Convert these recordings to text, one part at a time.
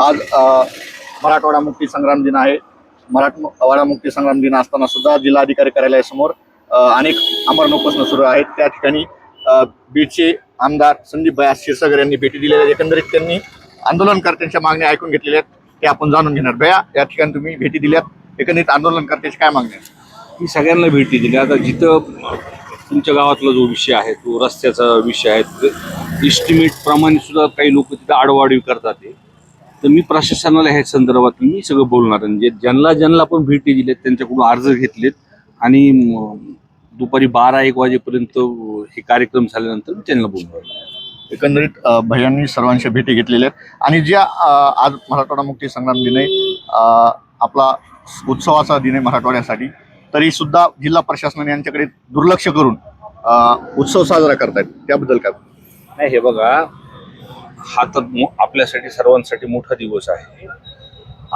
आज मराठवाडा मुक्ती संग्राम दिन आहे. मराठवाडा मुक्ती संग्राम दिन असताना सुद्धा जिल्हाधिकारी कार्यालयासमोर अनेक अमर उपोषण सुरू आहेत. त्या ठिकाणी बीडचे आमदार संदीप भया क्षीरसागर यांनी भेटी दिलेल्या आहेत. एकंदरीत त्यांनी आंदोलनकर्त्यांच्या मागण्या ऐकून घेतलेल्या आहेत. ते आपण जाणून घेणार. भया या ठिकाणी तुम्ही भेटी दिल्यात. एकंदरीत आंदोलनकर्त्याची काय मागण्या आहेत? मी सगळ्यांना भेटी दिल्या आता जिथं तुमच्या गावातला जो विषय आहे तो रस्त्याचा विषय आहे. इस्टिमेट प्रमाणे सुद्धा काही लोक तिथं आडवाडवी करतात तर मी प्रशासनाला ह्या संदर्भात मी सगळं बोलणार आहे. म्हणजे ज्यांना ज्यांना आपण भेटी दिल्यात त्यांच्याकडून अर्ज घेतलेत आणि दुपारी बारा एक वाजेपर्यंत हे कार्यक्रम झाल्यानंतर मी त्यांना बोलणार एकंदरीत भैयांनी सर्वांशी भेटी घेतलेल्या आहेत. आणि ज्या आज मराठवाडा मुक्ती संग्राम दिन आहे आपला उत्सवाचा दिन आहे मराठवाड्यासाठी तरी सुद्धा जिल्हा प्रशासनाने यांच्याकडे दुर्लक्ष करून उत्सव साजरा करतायत. त्याबद्दल काय? नाही हे बघा हा तर आपल्यासाठी सर्वांसाठी मोठा दिवस आहे.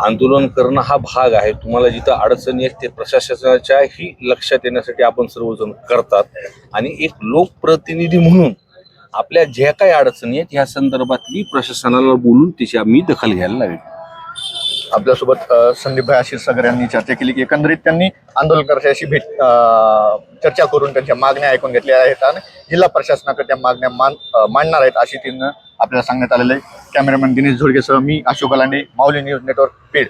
आंदोलन करणं हा भाग आहे. तुम्हाला जिथं अडचणी आहेत ते प्रशासनाच्याही लक्षात येण्यासाठी आपण सर्वजण करतात. आणि एक लोकप्रतिनिधी म्हणून आपल्या ज्या काही अडचणी आहेत ह्या संदर्भातली प्रशासनाला बोलून त्याची आम्ही दखल घ्यायला लागेल. आपल्यासोबत संदीपभाई आशिष भाई यांनी चर्चा केली की एकंदरीत त्यांनी आंदोलनकर्त्याशी भेट चर्चा करून त्यांच्या मागण्या ऐकून घेतल्या आहेत आणि जिल्हा प्रशासनाकडे त्या मागण्या मान मांडणार आहेत अशी त्यांना आपल्याला सांगण्यात आलेलं आहे. कॅमेरामॅन दिनेश झोडगेसह मी Ashok Lande Mauli news network paid.